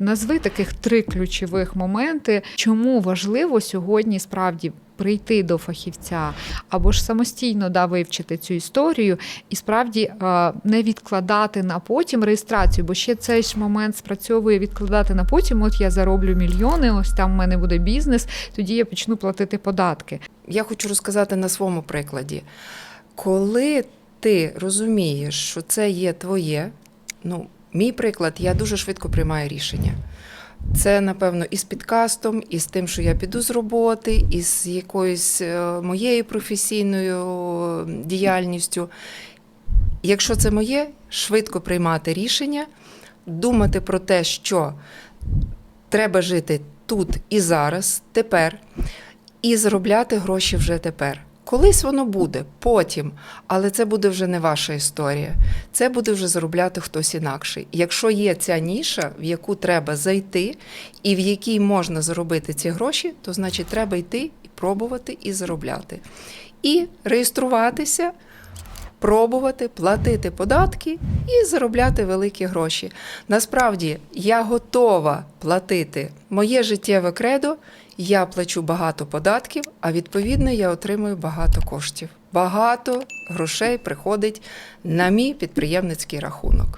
Назви таких три ключових моменти, чому важливо сьогодні справді прийти до фахівця або ж самостійно да, вивчити цю історію і справді е, не відкладати на потім реєстрацію, бо ще цей ж момент спрацьовує відкладати на потім. От я зароблю мільйони, ось там в мене буде бізнес, тоді я почну платити податки. Я хочу розказати на своєму прикладі. Коли ти розумієш, що це є твоє, ну, мій приклад, я дуже швидко приймаю рішення. Це, напевно, і з підкастом, і з тим, що я піду з роботи, і з якоюсь е, моєю професійною діяльністю. Якщо це моє, швидко приймати рішення, думати про те, що треба жити тут і зараз, тепер, і заробляти гроші вже тепер. Колись воно буде, потім, але це буде вже не ваша історія. Це буде вже заробляти хтось інакший. Якщо є ця ніша, в яку треба зайти, і в якій можна заробити ці гроші, то значить треба йти і пробувати і заробляти. І реєструватися, пробувати, платити податки і заробляти великі гроші. Насправді я готова платити моє життєве кредо. Я плачу багато податків, а відповідно я отримую багато коштів. Багато грошей приходить на мій підприємницький рахунок.